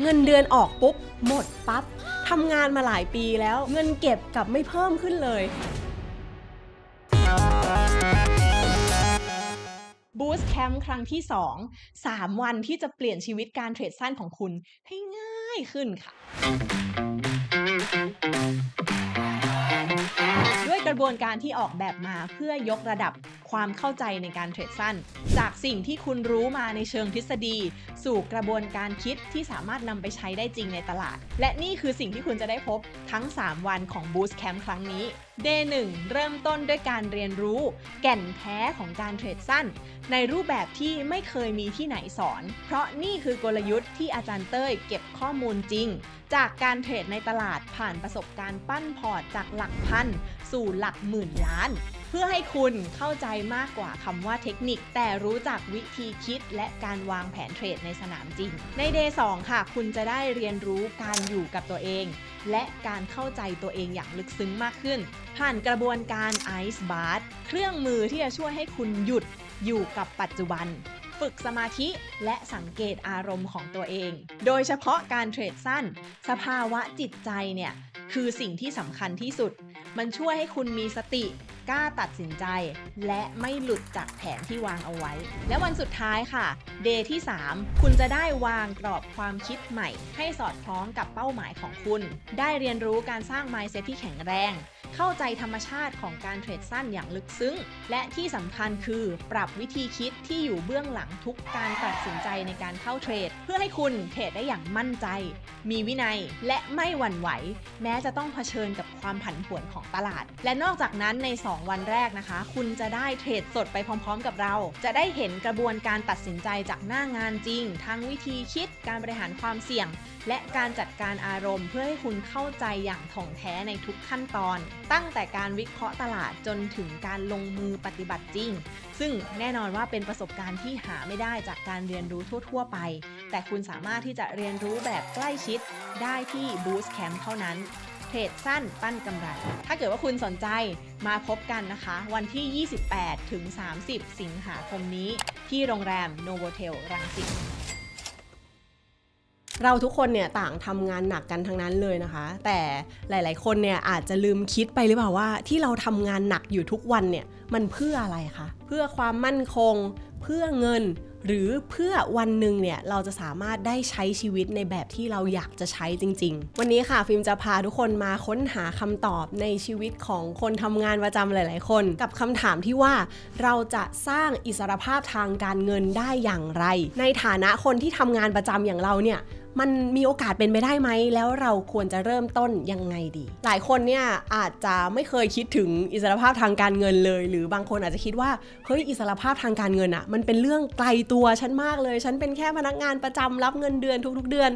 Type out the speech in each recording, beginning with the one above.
เงินเดือนออกปุ๊บ หมดปั๊บทำงานมาหลายปีแล้ว เงินเก็บกลับไม่เพิ่มขึ้นเลย Boost Camp ครั้งที่ 2 3 วันที่จะเปลี่ยนชีวิตการเทรดสั้นของคุณให้ง่ายขึ้นค่ะ ด้วยกระบวนการที่ออกแบบมาเพื่อยกระดับ ความเข้าใจในการเทรดสั้น จากสิ่งที่คุณรู้มาในเชิงทฤษฎี สู่กระบวนการคิดที่สามารถนำไปใช้ได้จริงในตลาด และนี่คือสิ่งที่คุณจะได้พบทั้ง 3 วันของ Boost Camp ครั้งนี้ Day 1เริ่มต้นด้วยการเรียนรู้ แก่นแท้ของการเทรดสั้น ในรูปแบบที่ไม่เคยมีที่ไหนสอน เพราะนี่คือกลยุทธ์ที่อาจารย์เต้ยเก็บข้อมูลจริง จากการเทรดในตลาดผ่านประสบการณ์ปั้นพอร์ตจากหลักพัน สู่หลักหมื่นล้าน เพื่อให้คุณเข้าใจมากกว่าคำว่าเทคนิค แต่รู้จักวิธีคิดและการวางแผนเทรดในสนามจริง ใน Day 2ค่ะ คุณจะได้เรียนรู้การอยู่กับตัวเอง และการเข้าใจตัวเองอย่างลึกซึ้งมากขึ้น ผ่านกระบวนการ Ice Bath เครื่องมือที่จะช่วยให้คุณหยุดอยู่กับปัจจุบัน ฝึกสมาธิและสังเกตอารมณ์ของตัวเอง โดยเฉพาะการเทรดสั้น สภาวะจิตใจเนี่ย คือสิ่งที่สำคัญที่สุด มันช่วยให้คุณมีสติกล้าตัดสินใจ และไม่หลุดจากแผนที่วางเอาไว้ และวันสุดท้ายค่ะ เดย์ที่ 3 คุณจะได้วางกรอบความคิดใหม่ ให้สอดคล้องกับเป้าหมายของคุณ ได้เรียนรู้การสร้าง mindset ที่แข็งแรง เข้าใจธรรมชาติของการเทรดสั้นอย่างลึกซึ้ง และที่สำคัญคือปรับวิธีคิดที่อยู่เบื้องหลังทุกการตัดสินใจในการเข้าเทรด เพื่อให้คุณเทรดได้อย่างมั่นใจ มีวินัยและไม่หวั่นไหว แม้จะต้องเผชิญกับความผันผวนของตลาด และนอกจากนั้นใน 2 วันแรกนะคะ คุณจะได้เทรดสดไปพร้อม ๆ กับเรา จะได้เห็นกระบวนการตัดสินใจจากหน้างานจริง ทั้งวิธีคิดการบริหารความเสี่ยงและการจัดการอารมณ์เพื่อให้คุณเข้าใจอย่างถ่องแท้ในทุกขั้นตอน ตั้งแต่การวิเคราะห์ตลาดจนถึงการลงมือปฏิบัติจริง ซึ่งแน่นอนว่าเป็นประสบการณ์ที่หาไม่ได้จากการเรียนรู้ทั่ว ๆ ไป แต่คุณสามารถที่จะเรียนรู้แบบใกล้ชิดได้ที่ Boost Camp เท่านั้นเทรดสั้นปั้นกำไร ถ้าเกิดว่าคุณสนใจมาพบกันนะคะ วันที่ 28 ถึง 30 สิงหาคมนี้ ที่โรงแรม Novotel รังสิต เราทุกคนเนี่ยต่างทำงานหนักกันทั้งนั้นเลยนะคะ แต่หลาย ๆ คนเนี่ยอาจจะลืมคิดไปหรือเปล่าว่า ที่เราทำงานหนักอยู่ทุกวันเนี่ยมันเพื่ออะไรคะเพื่อความมั่นคง เพื่อเงิน หรือเพื่อวันหนึ่งเนี่ยเราจะสามารถได้ใช้ชีวิตในแบบที่เราอยากจะใช้จริง ๆ วันนี้ค่ะฟิล์มจะพาทุกคนมาค้นหาคำตอบในชีวิตของคนทำงานประจำหลาย ๆ คน กับคำถามที่ว่าเราจะสร้างอิสรภาพทางการเงินได้อย่างไร ในฐานะคนที่ทำงานประจำอย่างเราเนี่ย มันมีโอกาสเป็นไปได้ไหม แล้วเราควรจะเริ่มต้นยังไงดี หลายคนเนี่ยอาจจะไม่เคยคิดถึงอิสรภาพทางการเงินเลย หรือบางคนอาจจะคิดว่าเฮ้ยอิสรภาพทางการเงินอะมันเป็นเรื่องไกลตัวฉันมากเลย ฉันเป็นแค่พนักงานประจำรับเงินเดือนทุกๆเดือน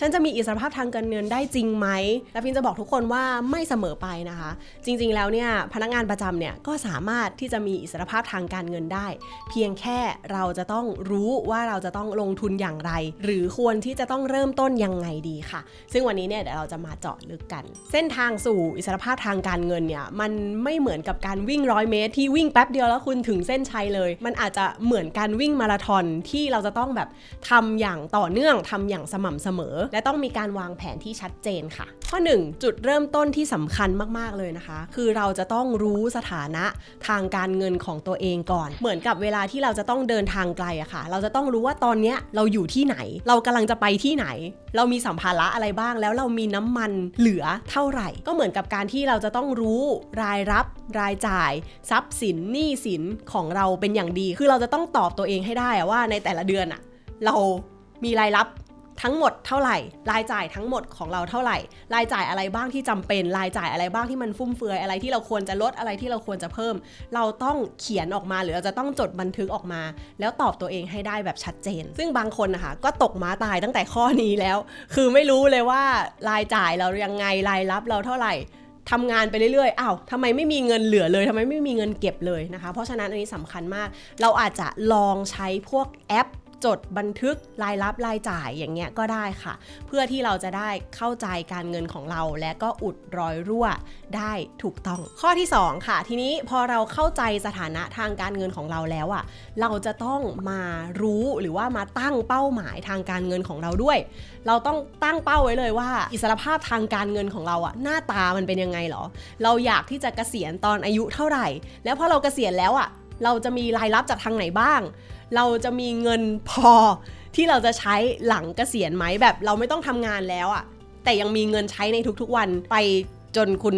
ฉันจะมีอิสรภาพทางการเงินได้จริงไหมแล้วพิมจะบอกทุกคนว่าไม่เสมอไปนะคะ จริงๆแล้วเนี่ยพนักงานประจำเนี่ยก็สามารถที่จะมีอิสรภาพทางการเงินได้ เพียงแค่เราจะต้องรู้ว่าเราจะต้องลงทุนอย่างไร หรือควรที่จะต้องเริ่มต้นยังไงดีค่ะ ซึ่งวันนี้เนี่ยเดี๋ยวเราจะมาเจาะลึกกัน เส้นทางสู่อิสรภาพทางการเงินเนี่ยมันไม่เหมือนกับการวิ่งร้อยเมตร ที่วิ่งแป๊บเดียวแล้วคุณถึงเส้นชัยเลย มันอาจจะเหมือนการวิ่งมาราธอนที่เราจะต้องแบบทำอย่างต่อเนื่องทำอย่างสม่ำเสมอและต้องมีการวางแผนที่ชัดเจนค่ะ ข้อ 1 จุดเริ่มต้นที่สำคัญมากๆเลยนะคะ คือเราจะต้องรู้สถานะทางการเงินของตัวเองก่อน เหมือนกับเวลาที่เราจะต้องเดินทางไกลอะค่ะ เราจะต้องรู้ว่าตอนเนี้ยเราอยู่ที่ไหน เรากำลังจะไปที่ไหน เรามีสัมภาระอะไรบ้าง แล้วเรามีน้ำมันเหลือเท่าไหร่ ก็เหมือนกับการที่เราจะต้องรู้รายรับรายจ่าย ทรัพย์สินหนี้สินของเราเป็นอย่างดี คือเราจะต้องตอบตัวเองให้ได้ว่าในแต่ละเดือนอะเรามีรายรับ ทั้งหมดเท่าไหร่ รายจ่ายทั้งหมดของเราเท่าไหร่ รายจ่ายอะไรบ้างที่จำเป็น รายจ่ายอะไรบ้างที่มันฟุ่มเฟือยอะไรที่เราควรจะลดอะไรที่เราควรจะเพิ่ม เราต้องเขียนออกมาหรือเราจะต้องจดบันทึกออกมา แล้วตอบตัวเองให้ได้แบบชัดเจน ซึ่งบางคนนะคะก็ตกม้าตายตั้งแต่ข้อนี้แล้ว คือไม่รู้เลยว่ารายจ่ายเรายังไงรายรับเราเท่าไหร่ทำงานไปเรื่อยๆ อ้าวทำไมไม่มีเงินเหลือเลย ทำไมไม่มีเงินเก็บเลยนะคะ เพราะฉะนั้นอันนี้สำคัญมาก เราอาจจะลองใช้พวกแอป จดบันทึกรายรับรายจ่ายอย่างเงี้ยก็ได้ค่ะ เพื่อที่เราจะได้เข้าใจการเงินของเรา และก็อุดรอยรั่วได้ถูกต้อง ข้อที่ 2 ค่ะ ทีนี้พอเราเข้าใจสถานะทางการเงินของเราแล้วอะ่ะเราจะต้องมารู้หรือว่ามาตั้งเป้าหมายทางการเงินของเราด้วย เราต้องตั้งเป้าไว้เลยว่า อิสรภาพทางการเงินของเราอะหน้าตามันเป็นยังไงหรอ เราอยากที่จะเกษียณตอนอายุเท่าไหร่ แล้วพอเราเกษียณแล้วอะ เราจะมีรายรับจากทางไหนบ้าง เราจะมีเงินพอที่เราจะใช้หลังเกษียณไหมแบบเราไม่ต้องทำงานแล้วอะแต่ยังมีเงินใช้ในทุกๆวันไปจนคุณ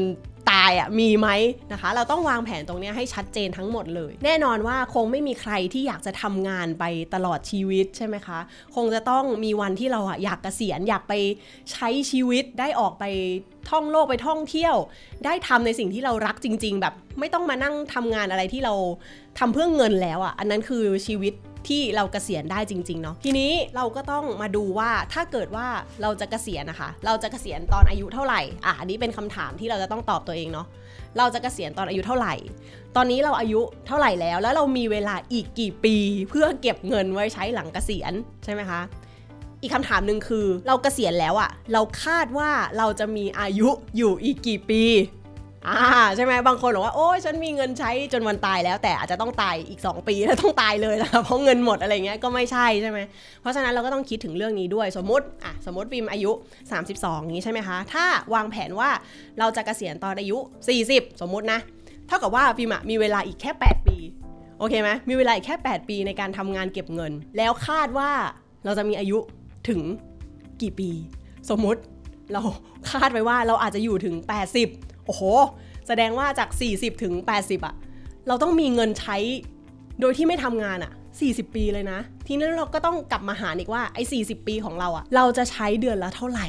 ตายอะมีไหมนะคะ เราต้องวางแผนตรงนี้ให้ชัดเจนทั้งหมดเลย แน่นอนว่าคงไม่มีใครที่อยากจะทำงานไปตลอดชีวิตใช่ไหมคะ คงจะต้องมีวันที่เราอะอยากเกษียณอยากไปใช้ชีวิตได้ออกไปท่องโลกไปท่องเที่ยว ได้ทำในสิ่งที่เรารักจริง ๆ แบบไม่ต้องมานั่งทำงานอะไรที่เราทำเพื่อเงินแล้วอะ่ะอันนั้นคือชีวิต ที่เราเกษียณได้จริงๆเนาะทีนี้เราก็ต้องมาดูว่าถ้าเกิดว่าเราจะเกษียณนะคะ เราจะเกษียณตอนอายุเท่าไหร่อะอันนี้เป็นคำถามที่เราจะต้องตอบตัวเองเนาะเราจะเกษียณตอนอายุเท่าไหร่ ตอนนี้เราอายุเท่าไหร่แล้ว แล้วเรามีเวลาอีกกี่ปี เพื่อเก็บเงินไว้ใช้หลังเกษียณใช่ไหมคะอีกคำถามหนึ่งคือเราเกษียณแล้วอะเราคาดว่าเราจะมีอายุอยู่อีกกี่ปี อ่าใช่ไหมบางคนบอกว่าโอ้ยฉันมีเงินใช้จนวันตายแล้ว แต่อาจจะต้องตายอีก 2 ปีแล้วต้องตายเลยนะคะเพราะเงินหมดอะไรเงี้ยก็ไม่ใช่ใช่ไหมเพราะฉะนั้นเราก็ต้องคิดถึงเรื่องนี้ด้วยสมมติอะสมมติฟิมอายุ 32 นี้ใช่ไหมคะ ถ้าวางแผนว่าเราจะเกษียณตอนอายุ 40 สมมตินะ เท่ากับว่าฟิมมีเวลาอีกแค่ 8 ปีโอเคไหมมีเวลาอีกแค่ 8 ปีในการทำงานเก็บเงิน แล้วคาดว่าเราจะมีอายุถึงกี่ปี สมมติเราคาดไว้ว่าเราอาจจะอยู่ถึง 80 อ้โห แสดงว่าจาก 40 ถึง 80อะเราต้องมีเงินใช้โดยที่ไม่ทำงานอะ40 ปีเลยนะ ทีนี้นเราก็ต้องกลับมาหาอีกว่าไอ้40 ปีของเราอะเราจะใช้เดือนละเท่าไหร่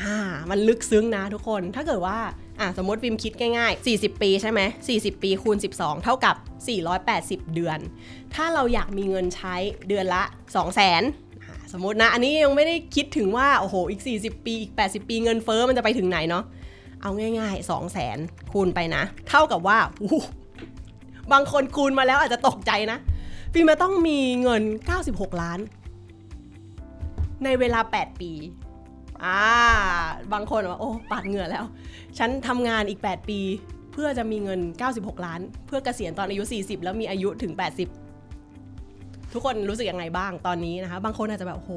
อ่ามันลึกซึ้งนะทุกคน ถ้าเกิดว่าอะสมมติฟิมคิดง่ายๆ 40 ปีใช่ไหม40 ปีคูณ 12 เท่ากับ 480 เดือน ถ้าเราอยากมีเงินใช้เดือนละ 2 0 0 0 0นสมมตินะ อันนี้ยังไม่ได้คิดถึงว่า โอ้โห อีก 40 ปี อีก 80 ปีเงินเฟอ้อมันจะไปถึงไหนเนาะ เอาง่ายๆ 2 0 0แสนคูณไปนะ เท่ากับว่า บางคนคูณมาแล้วอาจจะตกใจนะปีมาต้องมีเงิน 96 ล้าน ในเวลา 8 ปี อ่า บางคนว่า โอ้ปาดเหงื่อแล้ว ฉันทำงานอีก 8 ปี เพื่อจะมีเงิน 96 ล้าน เพื่อเกษียณตอนอายุ 40 แล้วมีอายุถึง 80 ทุกคนรู้สึกยังไงบ้างตอนนี้นะคะ บางคนอาจจะแบบโห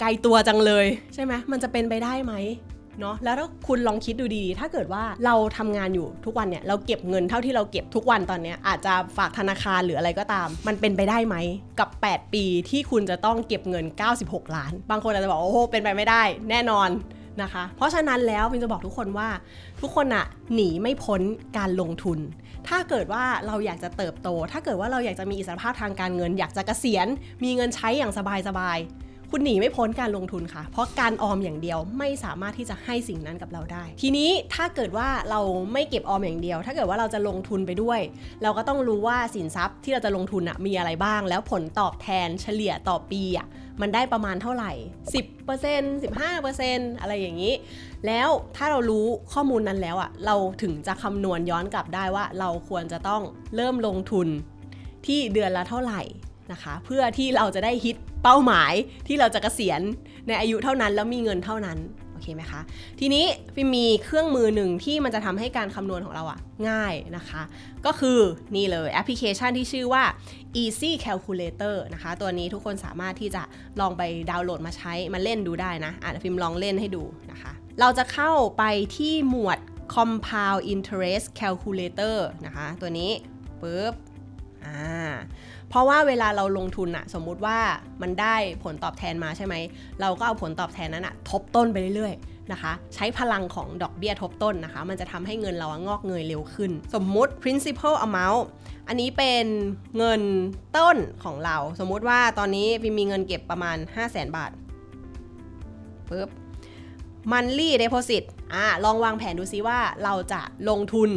ไกลตัวจังเลยใช่ไหมมันจะเป็นไปได้ไหม เนาะแล้วถ้าคุณลองคิดดูดีๆ ถ้าเกิดว่าเราทำงานอยู่ทุกวันเนี่ยเราเก็บเงินเท่าที่เราเก็บทุกวันตอนเนี้ยอาจจะฝากธนาคารหรืออะไรก็ตาม มันเป็นไปได้ไหมกับ 8 ปีที่คุณจะต้องเก็บเงิน 96 ล้าน บางคนอาจจะบอกโอ้โหเป็นไปไม่ได้ แน่นอนนะคะ เพราะฉะนั้นแล้ววินจะบอกทุกคนว่า ทุกคนอะหนีไม่พ้นการลงทุน ถ้าเกิดว่าเราอยากจะเติบโต ถ้าเกิดว่าเราอยากจะมีอิสรภาพทางการเงิน อยากจะเกษียณมีเงินใช้อย่างสบายๆ คุณหนีไม่พ้นการลงทุนค่ะ เพราะการออมอย่างเดียวไม่สามารถที่จะให้สิ่งนั้นกับเราได้ ทีนี้ถ้าเกิดว่าเราไม่เก็บออมอย่างเดียว ถ้าเกิดว่าเราจะลงทุนไปด้วย เราก็ต้องรู้ว่าสินทรัพย์ที่เราจะลงทุนอะมีอะไรบ้าง แล้วผลตอบแทนเฉลี่ยต่อปีอะมันได้ประมาณเท่าไหร่ 10% 15%อะไรอย่างนี้ แล้วถ้าเรารู้ข้อมูลนั้นแล้วอะเราถึงจะคำนวณย้อนกลับได้ว่า เราควรจะต้องเริ่มลงทุนที่เดือนละเท่าไหร่ นะคะ เพื่อที่เราจะได้ฮิตเป้าหมายที่เราจะเกษียณในอายุเท่านั้น แล้วมีเงินเท่านั้นโอเคไหมคะทีนี้ฟิมีเครื่องมือหนึ่งที่มันจะทำให้การคำนวณของเราอะง่ายนะคะ ก็คือนี่เลยแอปพลิเคชันที่ชื่อว่า Easy Calculator นะคะ ตัวนี้ทุกคนสามารถที่จะลองไปดาวน์โหลดมาใช้มาเล่นดูได้นะอะฟิล์มลองเล่นให้ดูนะคะ เราจะเข้าไปที่หมวด Compound Interest Calculator นะคะ ตัวนี้ปุ๊บอ่า เพราะว่าเวลาเราลงทุนอะสมมุติว่ามันได้ผลตอบแทนมาใช่ไหม เราก็เอาผลตอบแทนนั้นอะทบต้นไปเรื่อยๆนะคะ ใช้พลังของดอกเบี้ยทบต้นนะคะ มันจะทำให้เงินเราองอกเงยเร็วขึ้น สมมุติ principal amount อันนี้เป็นเงินต้นของเรา สมมุติว่าตอนนี้พิมมีเงินเก็บประมาณ 5 0 0 0 0 0 บาทปึ๊บ monthly deposit อ่าลองวางแผนดูซิว่าเราจะลงทุน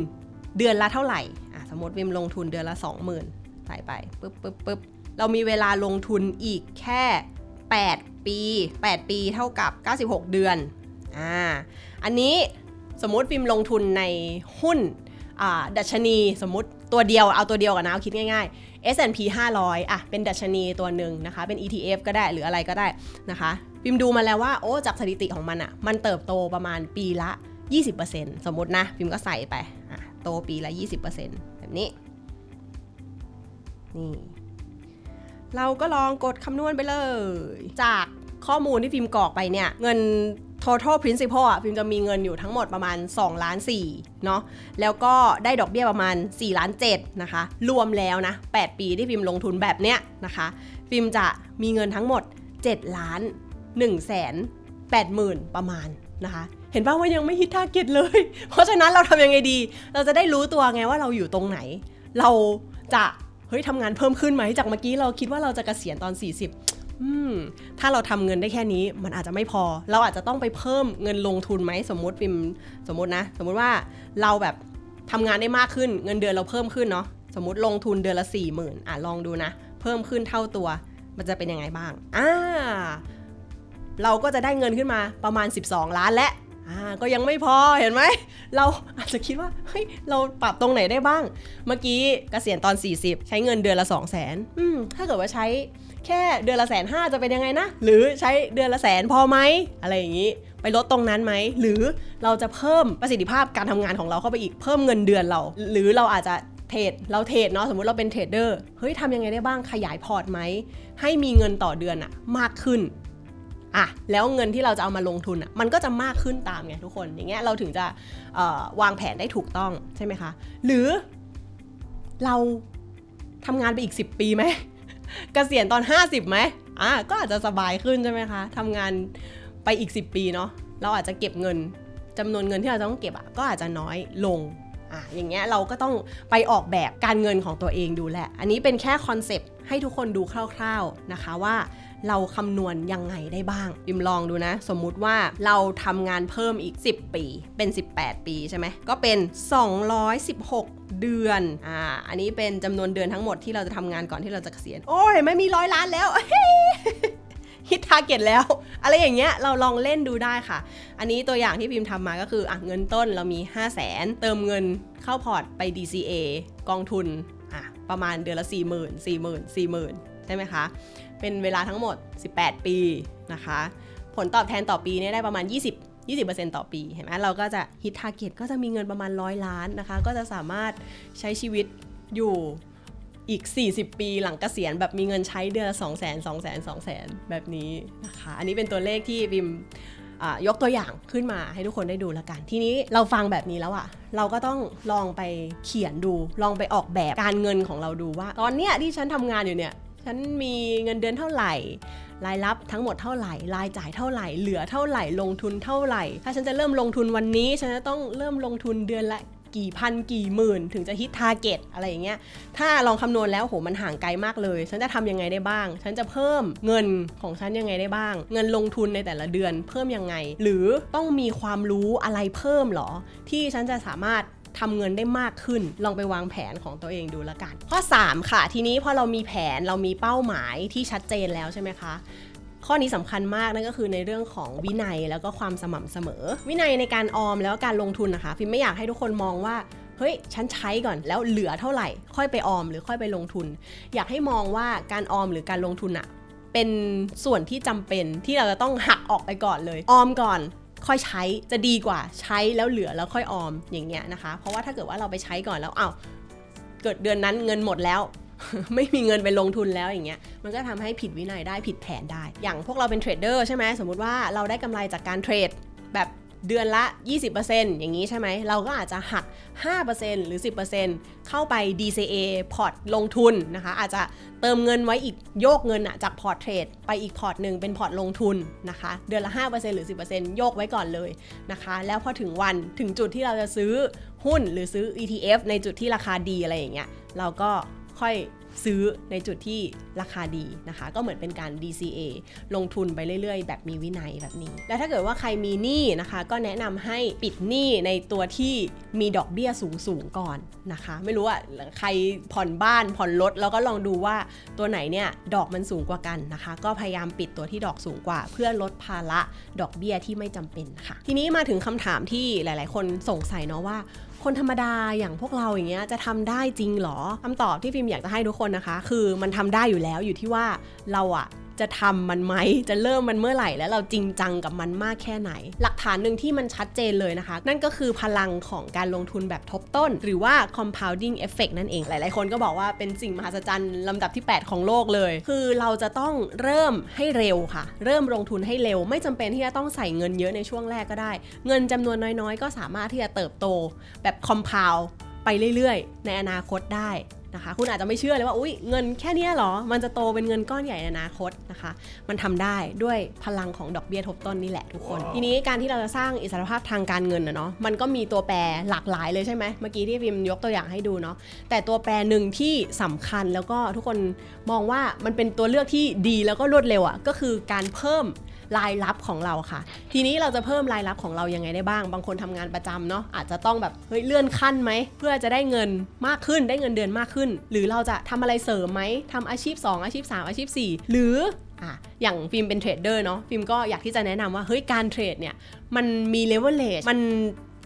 เดือนละเท่าไหร่อ่าสมมติวิมลงทุนเดือนละ 20,000 ใส่ไปปึ๊บปึ๊บปึ๊บเรามีเวลาลงทุนอีกแค่ 8 ปี 8 ปีเท่ากับ 96 เดือนอ่าอันนี้สมมติฟิล์มลงทุนในหุ้นอ่าดัชนีสมมติตัวเดียวเอาตัวเดียวกันนะเอาคิดง่ายๆ S&P 500อะเป็นดัชนีตัวหนึ่งนะคะ เป็น ETF ก็ได้หรืออะไรก็ได้นะคะพิมดูมาแล้วว่าโอ้จากสถิติของมันอะมันเติบโตประมาณปีละ 20%สมมตินะพิมก็ใส่ไปอะโตปีละ 20%แบบนี้ นี่ เราก็ลองกดคำนวณไปเลย จากข้อมูลที่ฟิล์มกรอกไปเนี่ย เงิน total principal อะฟิล์มจะมีเงินอยู่ทั้งหมดประมาณ2ล้าน4เนาะแล้วก็ได้ดอกเบี้ยประมาณ4ล้าน7นะคะ รวมแล้วนะ 8 ปีที่ฟิล์มลงทุนแบบเนี้ยนะคะ ฟิล์มจะมีเงินทั้งหมด 7 ล้าน1แสน8หมื่นประมาณนะคะ เห็นป่าว่ายังไม่ฮิตทาร์เก็ตเลย เพราะฉะนั้นเราทำยังไงดี เราจะได้รู้ตัวไงว่าเราอยู่ตรงไหน เราจะ เฮ้ยทำงานเพิ่มขึ้นไหมจากเมื่อกี้เราคิดว่าเราจะเกษียณตอน 40อืมถ้าเราทำเงินได้แค่นี้มันอาจจะไม่พอ เราอาจจะต้องไปเพิ่มเงินลงทุนไหมสมมติฟิมสมมตินะ สมมุติว่าเราแบบทำงานได้มากขึ้น เงินเดือนเราเพิ่มขึ้นเนาะสมมติลงทุนเดือนละ4ี่หมื่นอะลองดูนะ เพิ่มขึ้นเท่าตัวมันจะเป็นยังไงบ้างอ่าเราก็จะได้เงินขึ้นมาประมาณ 12 ล้านและ อ่าก็ยังไม่พอเห็นไหม เราอาจจะคิดว่าเฮ้ยเราปรับตรงไหนได้บ้าง เมื่อกี้เกษียณตอน 40 ใช้เงินเดือนละ 2 0 0 0 0นอืมถ้าเกิดว่าใช้แค่เดือนละแสนห้าจะเป็นยังไงนะ หรือใช้เดือนละแสนพอไหมอะไรอย่างนี้ ไปลดตรงนั้นไหม หรือเราจะเพิ่มประสิทธิภาพการทำงานของเราเข้าไปอีกเพิ่มเงินเดือนเรา หรือเราอาจจะเทรดเราเทรดเนาะสมมติเราเป็นเทรดเดอร์เฮ้ยทำยังไงได้บ้างขยายพอร์ตไหมให้มีเงินต่อเดือนอะมากขึ้น อะแล้วเงินที่เราจะเอามาลงทุนอะมันก็จะมากขึ้นตามไงทุกคนอย่างเงี้ยเราถึงจะวางแผนได้ถูกต้องใช่ไหมคะหรือเราทำงานไปอีก 10 ปีไหมเกษียณตอน 50ไหมอะก็อาจจะสบายขึ้นใช่ไหมคะทำงานไปอีก 10 ปีเนาะเราอาจจะเก็บเงินจำนวนเงินที่เราจะต้องเก็บอะก็อาจจะน้อยลงอะอย่างเงี้ยเราก็ต้องไปออกแบบการเงินของตัวเองดูแหละ อันนี้เป็นแค่คอนเซปต์ให้ทุกคนดูคร่าว ๆนะคะว่า เราคำนวณยังไงได้บ้างบิมลองดูนะ สมมุติว่าเราทำงานเพิ่มอีก 10 ปี เป็น 18 ปีใช่ไหมก็เป็น 216 เดือนอ่าอันนี้เป็นจำนวนเดือนทั้งหมดที่เราจะทำงานก่อนที่เราจะเกษียณ โอ้ยไม่มีร้อยล้านแล้วฮิตทาร์เก็ตแล้ว อะไรอย่างเงี้ยเราลองเล่นดูได้ค่ะ อันนี้ตัวอย่างที่พิมพ์ทำมาก็คืออะเงินต้นเรามี 5 0 0แสนเติมเงินเข้าพอร์ตไป DCA กองทุนอะประมาณเดือนละ 4 0 0 0 0 4 0 0 0 0 4 0 0 0 0 ใช่ไหมคะ เป็นเวลาทั้งหมด 18 ปีนะคะ ผลตอบแทนต่อปีเนี่ยได้ประมาณ 20 20%ต่อปี เห็นไหมเราก็จะฮิตทาร์เก็ตก็จะมีเงินประมาณร้อยล้านนะคะ ก็จะสามารถใช้ชีวิตอยู่อีก 40 ปีหลังเกษียณแบบมีเงินใช้เดือนละ2 0 0 0 0 0 2 0 0 0 0 0แบบนี้นะคะ อันนี้เป็นตัวเลขที่บิมยกตัวอย่างขึ้นมาให้ทุกคนได้ดูแล้วกัน ทีนี้เราฟังแบบนี้แล้วอะเราก็ต้องลองไปเขียนดู ลองไปออกแบบการเงินของเราดูว่า ตอนเนี้ยที่ฉันทำงานอยู่เนี่ย ฉันมีเงินเดือนเท่าไหร่ รายรับทั้งหมดเท่าไหร่ รายจ่ายเท่าไหร่ เหลือเท่าไหร่ ลงทุนเท่าไหร่ ถ้าฉันจะเริ่มลงทุนวันนี้ ฉันจะต้องเริ่มลงทุนเดือนละกี่พันกี่หมื่น ถึงจะฮิตทาร์เก็ตอะไรอย่างเงี้ย ถ้าลองคำนวณแล้วโหมันห่างไกลมากเลย ฉันจะทำยังไงได้บ้าง ฉันจะเพิ่มเงินของฉันยังไงได้บ้าง เงินลงทุนในแต่ละเดือนเพิ่มยังไง หรือต้องมีความรู้อะไรเพิ่มหรอ ที่ฉันจะสามารถ ทำเงินได้มากขึ้น ลองไปวางแผนของตัวเองดูล้วกัน ข้อ 3 ค่ะ ทีนี้พอเรามีแผนเรามีเป้าหมายที่ชัดเจนแล้วใช่ไหมคะข้อนี้สำคัญมากนั่นก็คือในเรื่องของวินัยแล้วก็ความสม่ำเสมอ วินัยในการออมแล้วก็การลงทุนนะคะฟิล์มไม่อยากให้ทุกคนมองว่าเฮ้ยฉันใช้ก่อนแล้วเหลือเท่าไหร่ ค่อยไปออมหรือค่อยไปลงทุน อยากให้มองว่าการออมหรือการลงทุนอะเป็นส่วนที่จำเป็นที่เราจะต้องหักออกไปก่อนเลย ออมก่อน ค่อยใช้จะดีกว่าใช้แล้วเหลือแล้วค่อยออมอย่างเงี้ยนะคะ เพราะว่าถ้าเกิดว่าเราไปใช้ก่อนแล้วเอ้าเกิดเดือนนั้นเงินหมดแล้ว ไม่มีเงินไปลงทุนแล้วอย่างเงี้ยมันก็ทำให้ผิดวินัยได้ผิดแผนได้ อย่างพวกเราเป็นเทรดเดอร์ใช่ไหมสมมุติว่าเราได้กำไรจากการเทรดแบบ เดือนละ 20%อย่างนี้ใช่ไหม เราก็อาจจะหัก 5%หรือ 10%เข้าไป DCA พอร์ตลงทุนนะคะ อาจจะเติมเงินไว้อีกโยกเงินอะจากพอร์ตเทรดไปอีกพอร์ตหนึ่งเป็นพอร์ตลงทุนนะคะ เดือนละ 5%หรือ 10%โยกไว้ก่อนเลยนะคะ แล้วพอถึงวันถึงจุดที่เราจะซื้อหุ้นหรือซื้อ ETF ในจุดที่ราคาดีอะไรอย่างเงี้ย เราก็ค่อย ซื้อในจุดที่ราคาดีนะคะ ก็เหมือนเป็นการ DCA ลงทุนไปเรื่อยๆ แบบมีวินัยแบบนี้ แล้วถ้าเกิดว่าใครมีหนี้นะคะ ก็แนะนำให้ปิดหนี้ในตัวที่มีดอกเบี้ยสูงๆก่อนนะคะ ไม่รู้ว่าใครผ่อนบ้านผ่อนรถแล้วก็ลองดูว่าตัวไหนเนี่ยดอกมันสูงกว่ากันนะคะ ก็พยายามปิดตัวที่ดอกสูงกว่า เพื่อลดภาระดอกเบี้ยที่ไม่จำเป็นค่ะ ทีนี้มาถึงคำถามที่หลาย ๆ คนสงสัยเนาะว่า คนธรรมดาอย่างพวกเราอย่างเงี้ยจะทำได้จริงเหรอคำตอบที่ฟิล์มอยากจะให้ทุกคนนะคะ คือมันทำได้อยู่แล้วอยู่ที่ว่าเราอะ จะทำมันไหมจะเริ่มมันเมื่อไหร่ แล้วเราจริงจังกับมันมากแค่ไหน หลักฐานหนึ่งที่มันชัดเจนเลยนะคะ นั่นก็คือพลังของการลงทุนแบบทบต้น หรือว่า compounding effect นั่นเอง หลาย ๆ คนก็บอกว่าเป็นสิ่งมหัศจรรย์ลำดับที่ 8 ของโลกเลย คือเราจะต้องเริ่มให้เร็วค่ะ เริ่มลงทุนให้เร็ว ไม่จำเป็นที่จะต้องใส่เงินเยอะในช่วงแรกก็ได้ เงินจำนวนน้อย ๆ ก็สามารถที่จะเติบโตแบบ compound ไปเรื่อย ๆ ในอนาคตได้ นะคะ คุณอาจจะไม่เชื่อเลยว่าอุ้ยเงินแค่เนี้ยเหรอ มันจะโตเป็นเงินก้อนใหญ่ในอนาคตนะคะ มันทำได้ด้วยพลังของดอกเบี้ยทบต้นนี่แหละทุกคน ทีนี้การที่เราจะสร้างอิสรภาพทางการเงินนะเนาะมันก็มีตัวแปรหลากหลายเลยใช่ไหมเมื่อกี้ที่ฟิล์มยกตัวอย่างให้ดูเนาะแต่ตัวแปรหนึ่งที่สำคัญแล้วก็ทุกคนมองว่ามันเป็นตัวเลือกที่ดีแล้วก็รวดเร็วอะ่ะก็คือการเพิ่ม รายรับของเราค่ะ ทีนี้เราจะเพิ่มรายรับของเรายังไงได้บ้าง บางคนทำงานประจำเนาะอาจจะต้องแบบเฮ้ยเลื่อนขั้นไหมเพื่อจะได้เงินมากขึ้นได้เงินเดือนมากขึ้น หรือเราจะทำอะไรเสริมไหมทำอาชีพ 2 อาชีพ 3 อาชีพ 4 หรืออะอย่างฟิล์มเป็นเทรดเดอร์เนาะฟิล์มก็อยากที่จะแนะนำว่าเฮ้ยการเทรดเนี่ยมันมีเลเวลเลชมัน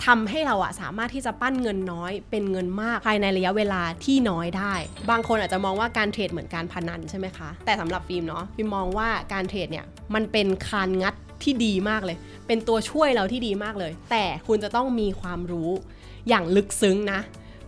ทำให้เราอะสามารถที่จะปั้นเงินน้อยเป็นเงินมากภายในระยะเวลาที่น้อยได้ บางคนอาจจะมองว่าการเทรดเหมือนการพนันใช่ไหมคะ แต่สำหรับฟิล์มเนาะฟิล์มมองว่าการเทรดเนี่ยมันเป็นคานงัดที่ดีมากเลย เป็นตัวช่วยเราที่ดีมากเลย แต่คุณจะต้องมีความรู้อย่างลึกซึ้งนะ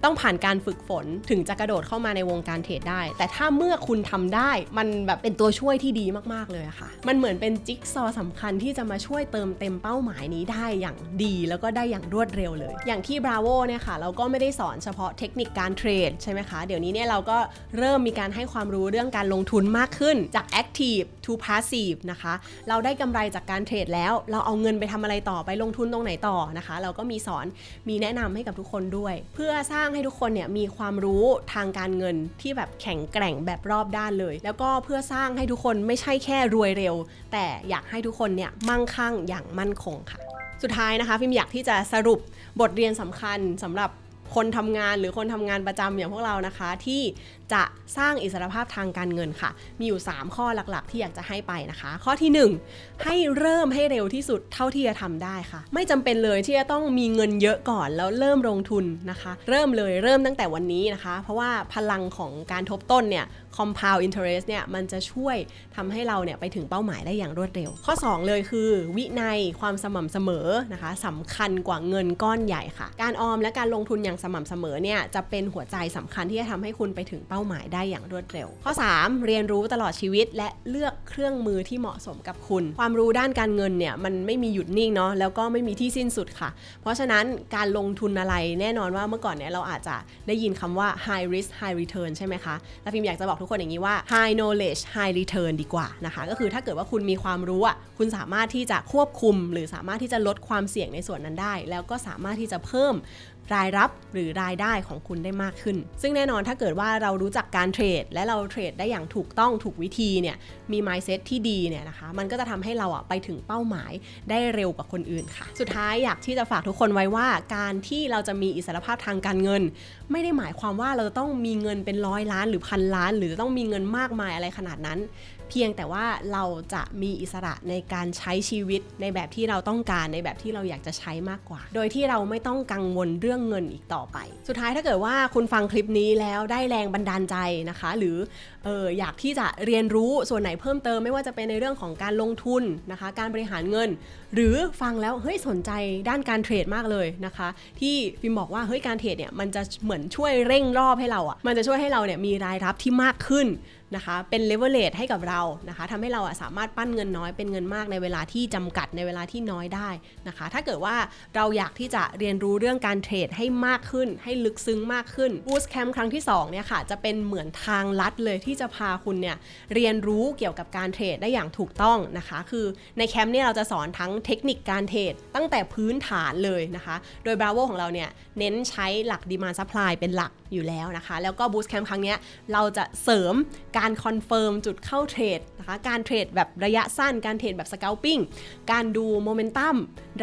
ต้องผ่านการฝึกฝนถึงจะกระโดดเข้ามาในวงการเทรดได้ แต่ถ้าเมื่อคุณทำได้มันแบบเป็นตัวช่วยที่ดีมากๆเลยค่ะ มันเหมือนเป็นจิ๊กซอว์สำคัญที่จะมาช่วยเติมเต็มเป้าหมายนี้ได้อย่างดี แล้วก็ได้อย่างรวดเร็วเลย อย่างที่ Bravo เนี่ยค่ะ เราก็ไม่ได้สอนเฉพาะเทคนิคการเทรดใช่ไหมคะ เดี๋ยวนี้เนี่ยเราก็เริ่มมีการให้ความรู้เรื่องการลงทุนมากขึ้นจาก active to passive นะคะ เราได้กำไรจากการเทรดแล้ว เราเอาเงินไปทำอะไรต่อไปลงทุนตรงไหนต่อนะคะ เราก็มีสอนมีแนะนำให้กับทุกคนด้วย เพื่อสร้างให้ทุกคนเนี่ยมีความรู้ทางการเงินที่แบบแข็งแกร่งแบบรอบด้านเลย แล้วก็เพื่อสร้างให้ทุกคนไม่ใช่แค่รวยเร็ว แต่อยากให้ทุกคนเนี่ยมั่งคั่งอย่างมั่นคงค่ะ สุดท้ายนะคะฟิล์มอยากที่จะสรุปบทเรียนสำคัญสำหรับคนทำงานหรือคนทำงานประจำอย่างพวกเรานะคะ ที่ จะสร้างอิสรภาพทางการเงินค่ะ มีอยู่ 3 ข้อหลักๆ ที่อยากจะให้ไปนะคะ ข้อที่ 1 ให้เริ่มให้เร็วที่สุดเท่าที่จะทำได้ค่ะ ไม่จำเป็นเลยที่จะต้องมีเงินเยอะก่อนแล้วเริ่มลงทุนนะคะ เริ่มเลยเริ่มตั้งแต่วันนี้นะคะ เพราะว่าพลังของการทบต้นเนี่ย compound interest เนี่ยมันจะช่วยทำให้เราเนี่ยไปถึงเป้าหมายได้อย่างรวดเร็ว ข้อ 2 เลยคือ วินัยความสม่ำเสมอนะคะสำคัญกว่าเงินก้อนใหญ่ค่ะ การออมและการลงทุนอย่างสม่ำเสมอเนี่ยจะเป็นหัวใจสำคัญที่จะทำให้คุณไปถึงเป้าหมายได้อย่างรวดเร็ว ข้อ 3 เรียนรู้ตลอดชีวิตและเลือกเครื่องมือที่เหมาะสมกับคุณ ความรู้ด้านการเงินเนี่ยมันไม่มีหยุดนิ่งเนาะแล้วก็ไม่มีที่สิ้นสุดค่ะ เพราะฉะนั้นการลงทุนอะไรแน่นอนว่าเมื่อก่อนเนี่ยเราอาจจะได้ยินคำว่า high risk high return ใช่ไหมคะแต่ฟิล์มอยากจะบอกทุกคนอย่างนี้ว่า high knowledge high return ดีกว่านะคะก็คือถ้าเกิดว่าคุณมีความรู้อะคุณสามารถที่จะควบคุม หรือสามารถที่จะลดความเสี่ยงในส่วนนั้นได้ แล้วก็สามารถที่จะเพิ่มรายรับหรือรายได้ของคุณได้มากขึ้น ซึ่งแน่นอนถ้าเกิดว่าเรารู้จักการเทรด และเราเทรดได้อย่างถูกต้องถูกวิธีเนี่ยมี mindset ที่ดีเนี่ยนะคะ มันก็จะทำให้เราอะไปถึงเป้าหมายได้เร็วกว่าคนอื่นค่ะ สุดท้ายอยากที่จะฝากทุกคนไว้ว่า การที่เราจะมีอิสรภาพทางการเงิน ไม่ได้หมายความว่าเราจะต้องมีเงินเป็นร้อยล้านหรือพันล้าน หรือจะต้องมีเงินมากมายอะไรขนาดนั้น เพียงแต่ว่าเราจะมีอิสระในการใช้ชีวิตในแบบที่เราต้องการในแบบที่เราอยากจะใช้มากกว่า โดยที่เราไม่ต้องกังวลเรื่องเงินอีกต่อไป สุดท้ายถ้าเกิดว่าคุณฟังคลิปนี้แล้วได้แรงบันดาลใจนะคะ หรือเอออยากที่จะเรียนรู้ส่วนไหนเพิ่มเติมไม่ว่าจะเป็นในเรื่องของการลงทุนนะคะ การบริหารเงิน หรือฟังแล้วเฮ้ยสนใจด้านการเทรดมากเลยนะคะ ที่ฟิล์มบอกว่าเฮ้ยการเทรดเนี่ยมันจะเหมือนช่วยเร่งรอบให้เราอะ่ะมันจะช่วยให้เราเนี่ยมีรายรับที่มากขึ้น นะคะเป็นเลเวลเลตให้กับเรานะคะทำให้เราสามารถปั้นเงินน้อยเป็นเงินมากในเวลาที่จำกัดในเวลาที่น้อยได้นะคะ ถ้าเกิดว่าเราอยากที่จะเรียนรู้เรื่องการเทรดให้มากขึ้น ให้ลึกซึ้งมากขึ้น Boost Camp ครั้งที่2เนี่ยค่ะจะเป็นเหมือนทางลัดเลยที่จะพาคุณเนี่ยเรียนรู้เกี่ยวกับการเทรดได้อย่างถูกต้องนะคะ คือในแคมป์เนี่ยเราจะสอนทั้งเทคนิคการเทรดตั้งแต่พื้นฐานเลยนะคะ โดย Bravo ของเราเนี่ยเน้นใช้หลัก Demand Supply เป็นหลักอยู่แล้วนะคะ แล้วก็ Boost Camp ครั้งเนี้ยเราจะเสริมการการคอนเฟิร์มจุดเข้าเทรดนะคะการเทรดแบบระยะสั้นการเทรดแบบสเกลปิ้งการดูโมเมนตัม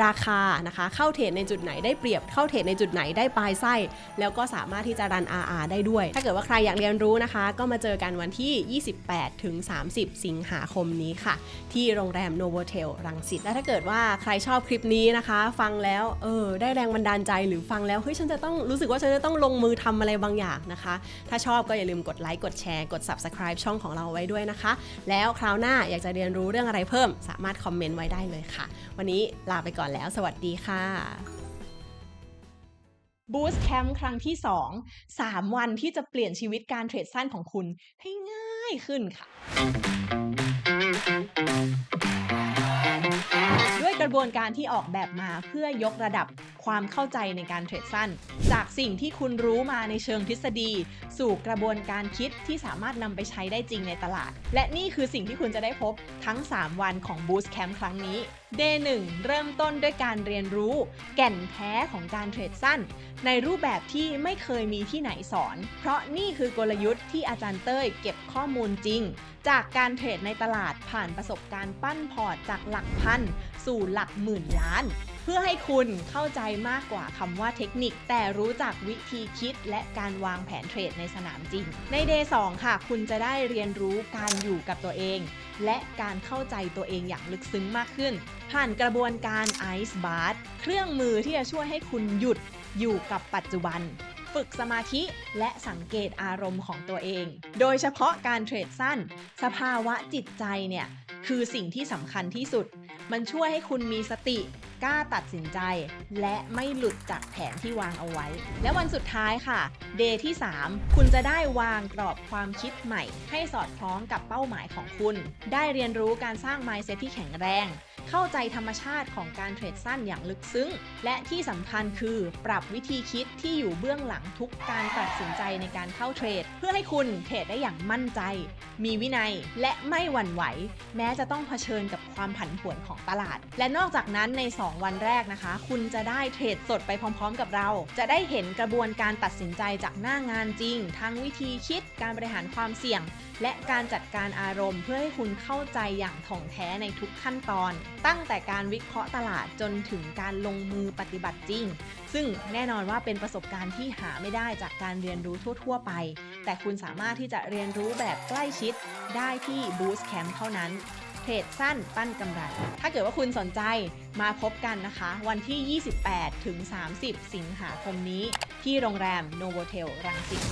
ราคานะคะเข้าเทรดในจุดไหนได้เปรียบเข้าเทรดในจุดไหนได้ปลายไส้ แล้วก็สามารถที่จะรัน RR ได้ด้วย ถ้าเกิดว่าใครอยากเรียนรู้นะคะ ก็มาเจอกันวันที่ 28 ถึง 30 สิงหาคมนี้ค่ะ ที่โรงแรมโนโวเทลรังสิตและถ้าเกิดว่าใครชอบคลิปนี้นะคะ ฟังแล้วเออได้แรงบันดาลใจหรือฟังแล้วเฮ้ยฉันจะต้องรู้สึกว่าฉันจะต้องลงมือทำอะไรบางอย่างนะคะ ถ้าชอบก็อย่าลืมกดไลค์กดแชร์กด subscribe ช่องของเราไว้ด้วยนะคะ แล้วคราวหน้าอยากจะเรียนรู้เรื่องอะไรเพิ่ม สามารถคอมเมนต์ไว้ได้เลยค่ะ วันนี้ลาไปก่อนแล้ว สวัสดีค่ะ Boost Camp ครั้งที่ 2 3 วันที่จะเปลี่ยนชีวิตการเทรดสั้นของคุณให้ง่ายขึ้นค่ะ ระบวนการที่ออกแบบมาเพื่อยกระดับความเข้าใจในการเทรดสั้น จากสิ่งที่คุณรู้มาในเชิงทฤษฎี สู่กระบวนการคิดที่สามารถนำไปใช้ได้จริงในตลาด และนี่คือสิ่งที่คุณจะได้พบทั้ง 3 วันของ Boost Camp ครั้งนี้ Day 1เริ่มต้นด้วยการเรียนรู้ แก่นแท้ของการเทรดสั้น ในรูปแบบที่ไม่เคยมีที่ไหนสอน เพราะนี่คือกลยุทธ์ที่อาจารย์เต้ยเก็บข้อมูลจริง จากการเทรดในตลาดผ่านประสบการณ์ปั้นพอร์ตจากหลักพัน สู่หลักหมื่นล้าน เพื่อให้คุณเข้าใจมากกว่าคำว่าเทคนิค แต่รู้จักวิธีคิดและการวางแผนเทรดในสนามจริง ใน Day 2ค่ะ คุณจะได้เรียนรู้การอยู่กับตัวเอง และการเข้าใจตัวเองอย่างลึกซึ้งมากขึ้น ผ่านกระบวนการ Ice Bath เครื่องมือที่จะช่วยให้คุณหยุดอยู่กับปัจจุบันฝึกสมาธิและสังเกตอารมณ์ของตัวเอง โดยเฉพาะการเทรดสั้น สภาวะจิตใจเนี่ย คือสิ่งที่สำคัญที่สุด มันช่วยให้คุณมีสติกล้าตัดสินใจ และไม่หลุดจากแผนที่วางเอาไว้ และวันสุดท้ายค่ะ เดย์ที่ 3 คุณจะได้วางกรอบความคิดใหม่ ให้สอดคล้องกับเป้าหมายของคุณ ได้เรียนรู้การสร้าง mindset ที่แข็งแรง เข้าใจธรรมชาติของการเทรดสั้นอย่างลึกซึ้ง และที่สำคัญคือปรับวิธีคิดที่อยู่เบื้องหลังทุกการตัดสินใจในการเข้าเทรด เพื่อให้คุณเทรดได้อย่างมั่นใจ มีวินัยและไม่หวั่นไหว แม้จะต้องเผชิญกับความผันผวนของตลาด และนอกจากนั้นใน 2 วันแรกนะคะ คุณจะได้เทรดสดไปพร้อม ๆ กับเรา จะได้เห็นกระบวนการตัดสินใจจากหน้างานจริง ทั้งวิธีคิดการบริหารความเสี่ยง และการจัดการอารมณ์เพื่อให้คุณเข้าใจอย่างถ่องแท้ในทุกขั้นตอนตั้งแต่การวิเคราะห์ตลาดจนถึงการลงมือปฏิบัติจริง ซึ่งแน่นอนว่าเป็นประสบการณ์ที่หาไม่ได้จากการเรียนรู้ทั่ว ๆ ไป แต่คุณสามารถที่จะเรียนรู้แบบใกล้ชิดได้ที่ Boost Camp เท่านั้นเทรดสั้นปั้นกำไร ถ้าเกิดว่าคุณสนใจมาพบกันนะคะ วันที่ 28 ถึง 30 สิงหาคมนี้ ที่โรงแรม Novotel รังสิต